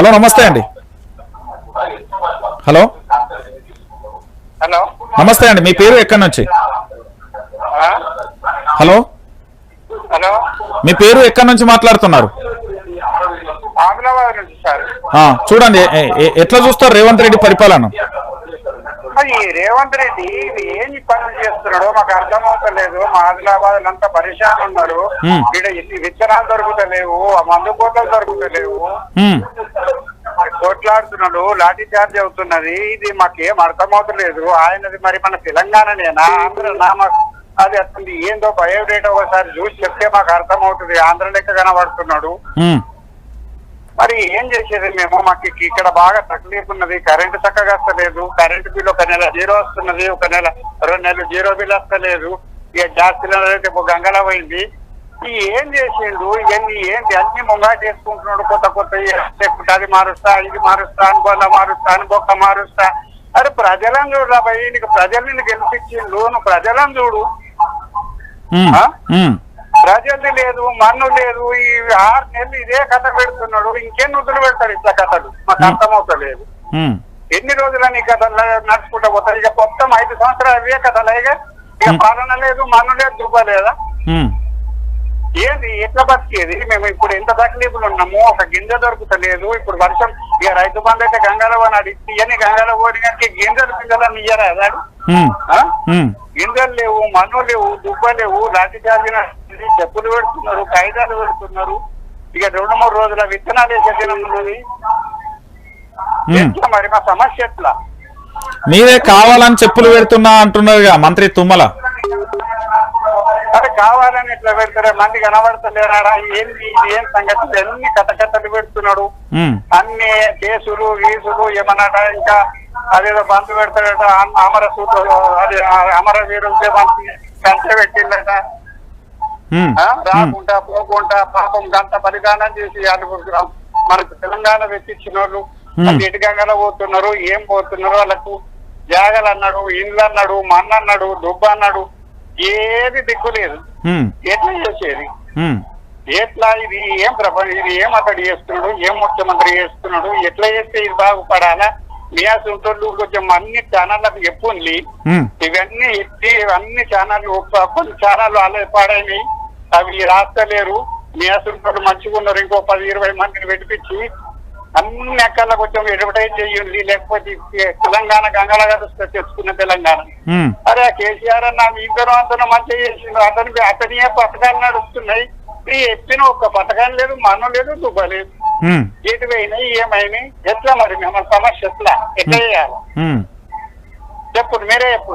Hello namaste అండి. Hello. Hello. Namaste అండి మీ పేరు ఎక్కడి నుంచి? హలో. హలో. మీ పేరు ఎక్కడి నుంచి మాట్లాడుతున్నారు? చూడండి ఎట్లా చూస్తారు రేవంత్ రెడ్డి పరిపాలన? రేవంత్ రెడ్డి ఏం పనులు చేస్తున్నాడో మాకు అర్థం అవుతలేదు మా ఆదిలాబాద్ అంతా పరిశాన్ ఉన్నారు. ఇక్కడ విత్తనాలు దొరుకుతలేవు మందు కోతలు దొరుకుతలేవు. కొట్లాడుతున్నాడు లాఠీ చార్జ్ అవుతున్నది ఇది మాకేం అర్థం అవుతలేదు ఆయనది మరి మన తెలంగాణనేనా? ఆంధ్రనా అది అసలు ఏందో బయోడేటా ఒకసారి చూసి చెప్తే మాకు అర్థం అవుతుంది ఆంధ్ర లెక్క కనబడుతున్నాడు. మరి ఏం చేసేది మేము? మాకు ఇక- ఇక్కడ బాగా తక్లీఫ్ ఉన్నది కరెంటు చక్కగా వస్తలేదు. కరెంటు బిల్ ఒక నెల జీరో వస్తున్నది ఒక నెల రెండు నెలలు జీరో బిల్ వస్తలేదు. ఇక గ్యాస్ సిలిండర్ అయితే గంగల పోయింది. ఈ ఏం చేసిండు? ఇవన్నీ ఏంటి? అన్ని ముంగా చేసుకుంటున్నాడు కొత్త కొత్త లేకుంటే అది మారుస్తా ఇది మారుస్తా అనుకోదా మారుస్తా అనుకోక మారుస్తా. అరే ప్రజలను చూడు రాబాయి నీకు ప్రజల్ని గెలిపించిండు నువ్వు ప్రజలను చూడు. ప్రజల్ది లేదు మన్ను లేదు. ఈ ఆరు నెలలు ఇదే కథ పెడుతున్నాడు. ఇంకెన్ని వదులు పెడతాడు ఇట్లా కథలు? మాకు అర్థమవుతలేదు. ఎన్ని రోజులని ఈ కథలు నడుచుకుంటా పోతారు ఇక మొత్తం ఐదు సంవత్సరాలు ఇవే కథలు ఇక? ఇక పాలన లేదు మన్ను లేదు దుబ్బ లేదా? ఏంది? ఎట్లా బతికేది? మేము ఇప్పుడు ఎంత తక్లీఫులు ఉన్నాము? ఒక గింజ దొరుకుతలేదు. ఇప్పుడు వర్షం ఇక రైతు బంధు అయితే గంగాల పోనాడు ఇవన్నీ గంగాల పోని కానీ గింజలు గింజలు ఇయ్యరా అదాడు ఉమ్, ఆ? ఉమ్, గింజలు లేవు మన్ను లేవు దుబ్బ లేవు లాఠీ చార్జిన చెప్పులు పెడుతున్నారు కాగితాలు పెడుతున్నారు. ఇక రెండు మూడు రోజుల విత్తనాలు వేసే దినం ఉన్నది. మరి? మా సమస్య ఎట్లా? మీరే కావాలని చెప్పులు పెడుతున్నా అంటున్నారుగా మంత్రి తుమ్మల. కావాలని ఇట్లా పెడతారా? మంది కనబడతలేరా ఏంది ఇది ఏం సంగతి ఎన్ని కథకథలు పెడుతున్నాడు? అన్ని కేసులు గీసులు ఏమన్నాట? ఇంకా అదేదో బంధు పెడతాడట అమ- అమర సూత్ర అది అమర వీరులతో మంచి కంచె పెట్టిందట? రాకుండా పోకుండా పాపం గంట బలిదానం చేసి అనుకుంటున్నాం మనకు తెలంగాణ వెచ్చించిన వాళ్ళు Hmm. అది ఎటు గంగలో పోతున్నారు ఏం పోతున్నారు? వాళ్ళకు జాగలు అన్నాడు ఇండ్లు అన్నాడు మన్ను అన్నాడు దుబ్బ అన్నాడు ఏది దిక్కు లేదు ఎట్లా చేసేది? ఎట్లా ఇది? ఏం ప్రపంచం ఇది ఏం అతడు చేస్తున్నాడు? ఏం ముఖ్యమంత్రి చేస్తున్నాడు? ఎట్లా చేస్తే ఇది బాగుపడాలా? మియాసుంటోళ్ళు కొంచెం అన్ని ఛానళ్ళకు చెప్పుంది ఇవన్నీ ఎత్తి అన్ని ఛానళ్ళు కొన్ని ఛానళ్ళు అలా పాడైనాయి అవి రాస్తలేరు. మీ అసలు మంచిగా ఉన్నారు ఇంకో పది ఇరవై మందిని పెట్టించి అన్ని అక్కల కొంచెం అడ్వర్టైజ్ చేయండి లేకపోతే తెలంగాణ గంగల గారు తెచ్చుకున్న తెలంగాణ. అరే కేసీఆర్ అన్న ఇద్దరు అంతా మంచిగా చేసిండు అతనికి అతనియే పథకాలు నడుస్తున్నాయి? ఈ ఎత్తిన ఒక్క పథకం లేదు మనం లేదు దుబ్బ లేదు. ఉమ్, ఎటు పోయినాయి ఏమైనాయి ఎట్లా మరి మన సమస్య ఎట్లా? ఎట్లా చేయాలి? ఉమ్, చెప్పు మీరే చెప్పు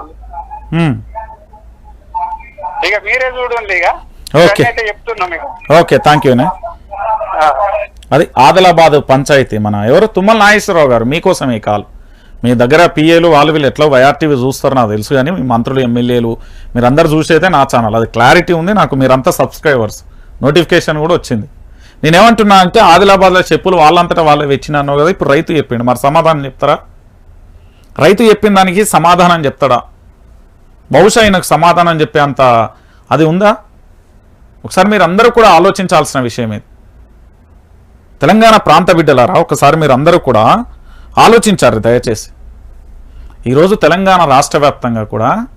ఉమ్. ఇక మీరే చూడండి ఇక. చెప్తున్నా మీకు. ఓకే థ్యాంక్ ఆ. అది ఆదిలాబాద్ పంచాయతీ మన ఎవరు? తుమ్మల నాగేశ్వరరావు గారు మీకోసం ఈ కాల్. మీ దగ్గర పిఏలు వాళ్ళు వీళ్ళు ఎట్లా వైఆర్టీవీ చూస్తారు నాకు తెలుసు కానీ మీ మంత్రులు ఎమ్మెల్యేలు మీరందరూ చూసేదే నా ఛానల్. అది క్లారిటీ ఉంది నాకు మీరంతా సబ్స్క్రైబర్స్. నోటిఫికేషన్ కూడా వచ్చింది. నేనేమంటున్నా అంటే ఆదిలాబాద్లో చెప్పులు వాళ్ళంతటా వాళ్ళే వెచ్చినాను కదా ఇప్పుడు రైతు చెప్పిండు. మరి సమాధానం చెప్తారా? రైతు చెప్పిన దానికి సమాధానం చెప్తాడా? బహుశా ఆయనకు సమాధానం చెప్పే అంత అది ఉందా? ఒకసారి మీరు అందరూ కూడా ఆలోచించాల్సిన విషయం ఇది. తెలంగాణ ప్రాంత బిడ్డలారా ఒకసారి మీరు అందరూ కూడా ఆలోచించారు దయచేసి. ఈరోజు తెలంగాణ రాష్ట్ర వ్యాప్తంగా కూడా